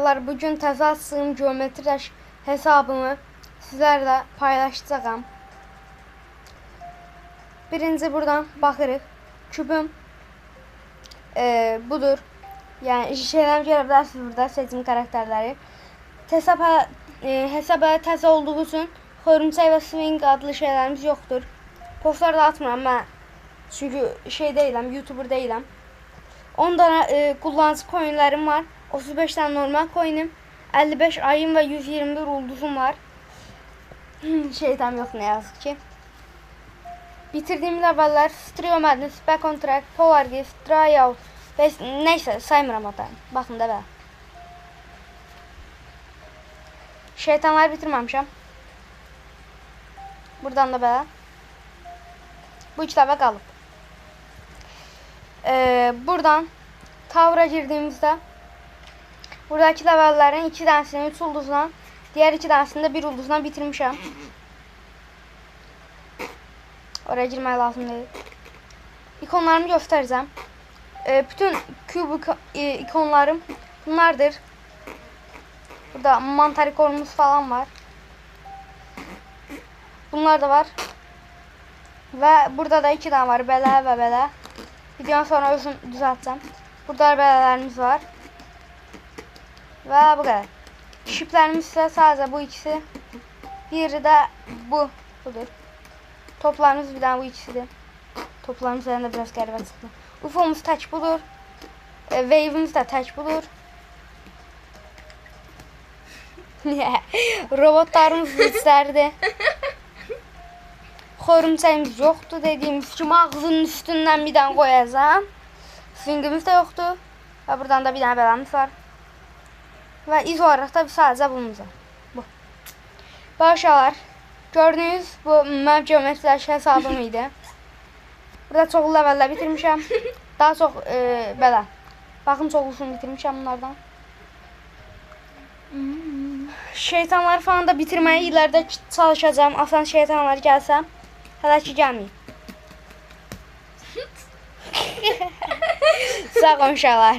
Arkadaşlar bugün təzə açdığım geometri hesabımı sizlərlə paylaşacağam. Birinci buradan baxırıq. Kübüm e, budur. Yəni şeylər görə bilərsiniz burada seçim karakterləri. Hesaba e, hesaba təzə olduğu üçün Xörümçək və Swing adlı şeylərimiz yoxdur. Postlar da atmıram mən. Çünki şey deyiləm, YouTuber deyiləm. 10 dənə e, kullanıcı coinlərim var. 35 tane normal coin'im. 55 ayım ve 121 ulduzum var. Şeytan yok ne yazık ki. Bitirdiğim leveller Strio Madness, Back on Track, Power Gift, Tryout ve neyse saymıram hatta. Bakın da be. Şeytanları bitirmemişim. Buradan da böyle. Bu iki level kalıp. Ee, buradan Tower'a girdiğimizde Buradaki levellerin iki tanesini 3 ulduzla, diğer iki tanesini de bir ulduzla bitirmişim. Oraya girmək lazım değil. İkonlarımı göstereceğim. Ee, bütün küb e, ikonlarım bunlardır. Burada mantarikorumuz falan var. Bunlar da var. Ve burada da iki tane var. Belə ve belə. Videonun sonra özüm düzelteceğim. Burada belələrimiz var. Ve bu kadar. Şiplerimiz ise sadece bu ikisi. Biri de bu. Budur. Toplarımız bir tane bu ikisidir. Toplarımız üzerinde biraz garibe çıktı. UFO'muz tek budur. E, wave'imiz de tek budur. Robotlarımız içeride. Xörümçəyimiz yoxdur dediyimiz kimi ağzının üstündən bir dənə qoyacağam. Swingimiz də yoxdur. Və buradan da bir dənə beləmiz var. Və iz olaraq da sadəcə bununca. Bu. Başalar. Gördüyünüz bu mənim geometriləş hesabım idi. Burada çoxlu levellər bitirmişəm. Daha çox e, belə. Baxın çoxlusunu bitirmişəm bunlardan. Şeytanlar falan da bitirməyə ilərdə çalışacağam. Asan şeytanlar gəlsə. Hələ ki gəlməyib. Sağ olun uşaqlar.